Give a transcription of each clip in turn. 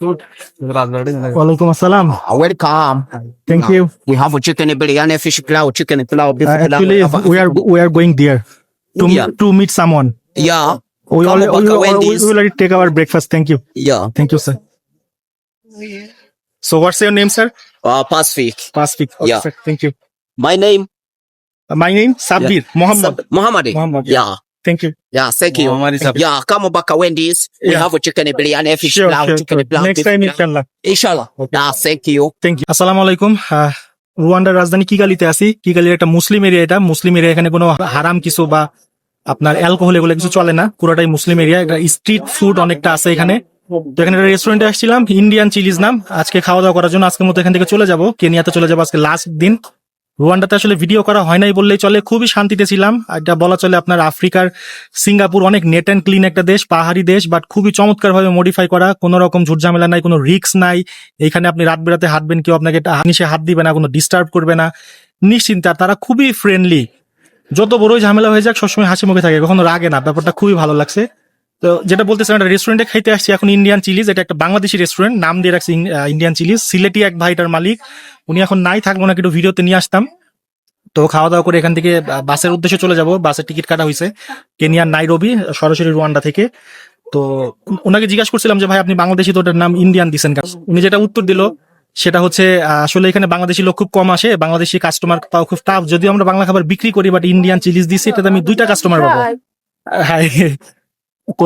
Welcome assalam. Welcome. Thank you. We have a chicken biryani, fish pilau, chicken pilau, beef pilau. Actually, we are we are going there to yeah. to meet someone. Yeah. We Come already, we, we, we already take our breakfast. Thank you. Yeah. Thank you, sir. So what's your name, sir? Uh, Pasfik. Pasfik. Okay, yeah. Sir. Thank you. My name? Uh, my name? Sabir Yeah. Muhammad. Sab- Muhammad. Muhammad. Yeah. yeah. Thank you. Yeah, thank you. Yeah, come back Wendy's. We Yeah. have a chicken biryani, fish Sure, sure, chicken sure. Next time, inshallah. Inshallah. Yeah, thank you. Thank you আসসালামু আলাইকুম আহ, রুয়ান্ডার রাজধানী কিগালিতে আছি কিগালির একটা মুসলিম area এটা মুসলিম area এখানে কোনো হারাম কিছু বা আপনার অ্যালকোহল এগুলো কিছু চলে না পুরোটাই মুসলিম এরিয়া স্ট্রিট ফুড অনেকটা আছে এখানে তো এখানে একটা রেস্টুরেন্টে আসছিলাম ইন্ডিয়ান চিলিজ নাম আজকে খাওয়া দাওয়া করার জন্য আজকের মতো এখান থেকে চলে যাব কেনিয়াতে চলে যাব আজকে লাস্ট দিন রুয়ান্ডাতে আসলে ভিডিও করা হয় নাই বললেই চলে। খুবই শান্তিতে ছিলাম। এটা বলা চলে আপনার আফ্রিকার, সিঙ্গাপুর অনেক নেট অ্যান্ড ক্লিন একটা দেশ, পাহাড়ি দেশ বাট খুবই চমৎকার ভাবে মডিফাই করা। কোনো রকম ঝুটঝামেলা নাই, কোনো রিক্স নাই। এখানে আপনি রাত বেড়াতে হাঁটবেন, কেউ আপনাকে হানিসে হাত দিবে না, কোনো ডিস্টার্ব করবে না। নিশ্চিন্তে তারা খুবই ফ্রেন্ডলি যত বড়ই ঝামেলা হয়ে যাক, সবসময় হাসি মুখে থাকে। কখনো রাগে না। ব্যাপারটা খুবই ভালো লাগছে। তো যেটা বলতেছিলাম একটা রেস্টুরেন্টে খাইতে আসছি এখন ইন্ডিয়ান চিলিজ এটা একটা বাংলাদেশি রেস্টুরেন্ট নাম দিয়ে রাখছি ইন্ডিয়ান চিলিজ সিলেটি এক ভাইটার মালিক উনি এখন নাই থাকব না একটু ভিডিওতে নিয়ে আসতাম। তো খাওয়া দাওয়া করে এখান থেকে বাসের উদ্দেশ্যে চলে যাব। বাসের টিকিট কাটা হয়েছে কেনিয়ার নাইরবি সরাসরি রুয়ান্ডা থেকে। তো ওনাকে জিজ্ঞাসা করছিলাম যে ভাই আপনি বাংলাদেশি তো ওটার নাম ইন্ডিয়ান কেন? উনি যেটা উত্তর দিল সেটা হচ্ছে আসলে এখানে বাংলাদেশি লোক খুব কম আসে বাংলাদেশি কাস্টমার পাওয়া খুব টাফ যদিও আমরা বাংলা খাবার বিক্রি করি বাট ইন্ডিয়ান চিলিজ দিচ্ছি এটাতে আমি দুইটা কাস্টমার পাবো। হ্যাঁ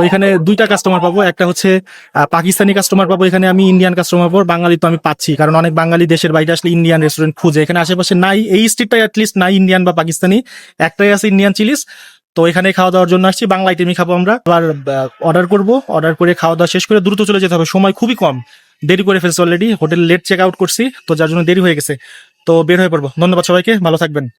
এখানে দুইটা কাস্টমার পাবো। একটা হচ্ছে পাকিস্তানি কাস্টমার পাবো, এখানে আমি ইন্ডিয়ান কাস্টমার পাবো বাঙালি তো আমি পাচ্ছি। কারণ অনেক বাঙালি দেশের বাইরে আসলে ইন্ডিয়ান রেস্টুরেন্ট খুঁজে। এখানে আশেপাশে নাই, এই স্ট্রিটটাই অ্যাটলিস্ট নাই ইন্ডিয়ান বা পাকিস্তানি। একটাই আছে ইন্ডিয়ান চিলিস তো এখানে খাওয়া দাওয়ার জন্য আসছি, বাংলা আইটেমই খাব আমরা। আবার অর্ডার করব। অর্ডার করে খাওয়া দাওয়া শেষ করে দ্রুত চলে যেতে হবে। সময় খুবই কম। দেরি করে ফেলছি already hotel late check out করছি, তো যার জন্য দেরি হয়ে গেছে। তো বের হয়ে পড়ব। ধন্যবাদ সবাইকে। ভালো থাকবেন।